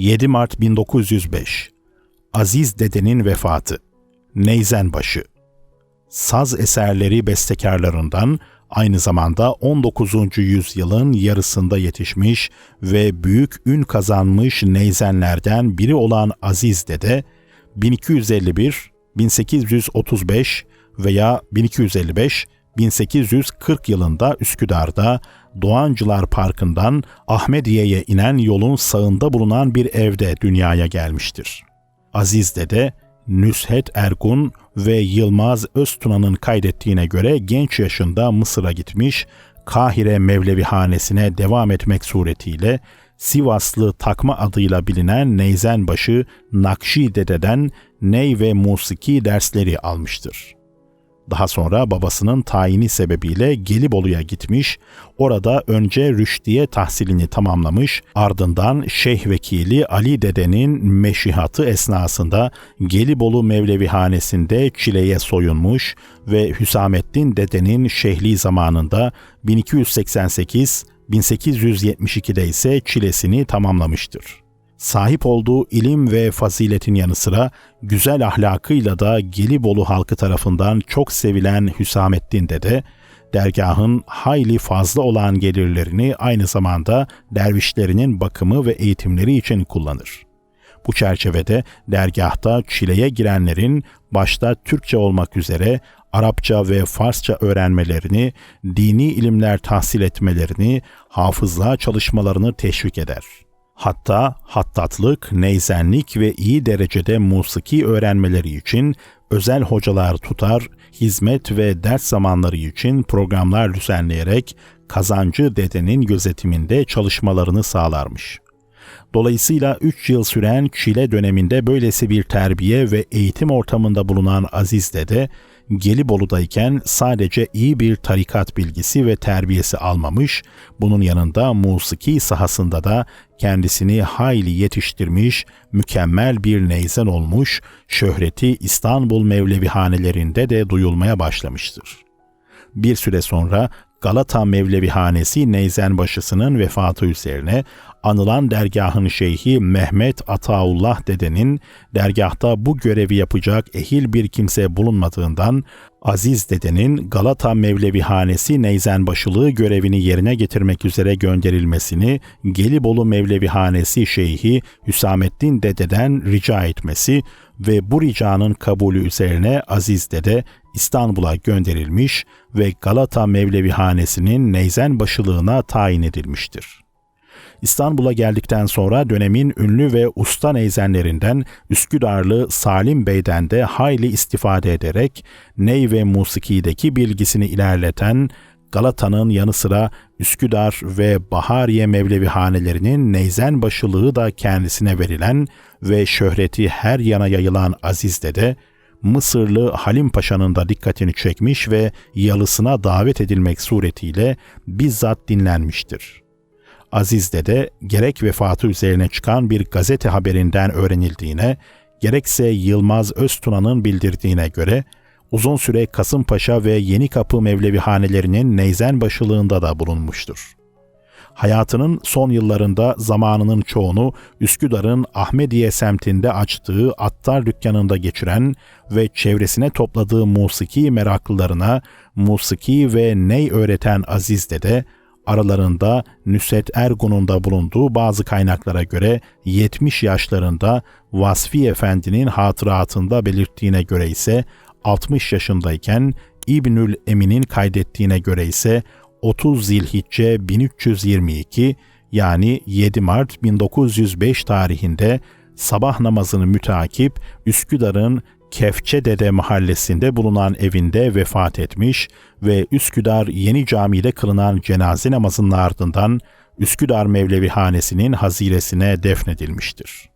7 Mart 1905 Aziz Dede'nin vefatı Neyzenbaşı Saz eserleri bestekarlarından aynı zamanda 19. yüzyılın yarısında yetişmiş ve büyük ün kazanmış neyzenlerden biri olan Aziz Dede 1251, 1835 veya 1255 1840 yılında Üsküdar'da Doğancılar Parkı'ndan Ahmediye'ye inen yolun sağında bulunan bir evde dünyaya gelmiştir. Aziz Dede, Nüshet Ergun ve Yılmaz Öztuna'nın kaydettiğine göre genç yaşında Mısır'a gitmiş, Kahire Mevlevihanesine devam etmek suretiyle Sivaslı takma adıyla bilinen Neyzenbaşı Nakşi Dede'den ney ve musiki dersleri almıştır. Daha sonra babasının tayini sebebiyle Gelibolu'ya gitmiş, orada önce Rüşdiye tahsilini tamamlamış, ardından Şeyh Vekili Ali Dede'nin meşihatı esnasında Gelibolu Mevlevihanesinde çileye soyunmuş ve Hüsamettin Dede'nin şehli zamanında 1288 1872'de ise çilesini tamamlamıştır sahip olduğu ilim ve faziletin yanı sıra güzel ahlakıyla da Gelibolu halkı tarafından çok sevilen Hüsamettin Dede, dergahın hayli fazla olan gelirlerini aynı zamanda dervişlerinin bakımı ve eğitimleri için kullanır. Bu çerçevede dergahta çileye girenlerin başta Türkçe olmak üzere Arapça ve Farsça öğrenmelerini, dini ilimler tahsil etmelerini, hafızlığa çalışmalarını teşvik eder.'' Hatta hattatlık, neyzenlik ve iyi derecede musiki öğrenmeleri için özel hocalar tutar, hizmet ve ders zamanları için programlar düzenleyerek kazancı dedenin gözetiminde çalışmalarını sağlarmış. Dolayısıyla 3 yıl süren Çile döneminde böylesi bir terbiye ve eğitim ortamında bulunan Aziz Dede, Gelibolu'dayken sadece iyi bir tarikat bilgisi ve terbiyesi almamış, bunun yanında musiki sahasında da kendisini hayli yetiştirmiş, mükemmel bir neyzen olmuş, şöhreti İstanbul Mevlevihanelerinde de duyulmaya başlamıştır. Bir süre sonra Galata Mevlevihanesi Neyzenbaşısının vefatı üzerine anılan dergahın şeyhi Mehmet Ataullah dedenin dergahta bu görevi yapacak ehil bir kimse bulunmadığından Aziz dedenin Galata Mevlevihanesi Neyzenbaşılığı görevini yerine getirmek üzere gönderilmesini Gelibolu Mevlevihanesi Şeyhi Hüsamettin dededen rica etmesi ve bu ricanın kabulü üzerine Aziz dede İstanbul'a gönderilmiş ve Galata Mevlevihanesi'nin Neyzenbaşılığına tayin edilmiştir. İstanbul'a geldikten sonra dönemin ünlü ve usta neyzenlerinden Üsküdarlı Salim Bey'den de hayli istifade ederek ney ve musikideki bilgisini ilerleten Galata'nın yanı sıra Üsküdar ve Bahariye Mevlevihanelerinin neyzen başılığı da kendisine verilen ve şöhreti her yana yayılan Aziz Dede, Mısırlı Halim Paşa'nın da dikkatini çekmiş ve yalısına davet edilmek suretiyle bizzat dinlenmiştir. Aziz'de de gerek vefatı üzerine çıkan bir gazete haberinden öğrenildiğine, gerekse Yılmaz Öztuna'nın bildirdiğine göre uzun süre Kasımpaşa ve Yenikapı Mevlevihanelerinin neyzen başılığında da bulunmuştur. Hayatının son yıllarında zamanının çoğunu Üsküdar'ın Ahmediye semtinde açtığı attar dükkanında geçiren ve çevresine topladığı musiki meraklılarına musiki ve ney öğreten Aziz Dede, aralarında Nüset Ergun'un da bulunduğu bazı kaynaklara göre 70 yaşlarında Vasfi Efendi'nin hatıratında belirttiğine göre ise 60 yaşındayken İbnül Emin'in kaydettiğine göre ise 30 Zilhicce 1322 yani 7 Mart 1905 tarihinde sabah namazını mütakip Üsküdar'ın Kefçedede mahallesinde bulunan evinde vefat etmiş ve Üsküdar Yeni Cami'de kılınan cenaze namazının ardından Üsküdar Mevlevihanesi'nin haziresine defnedilmiştir.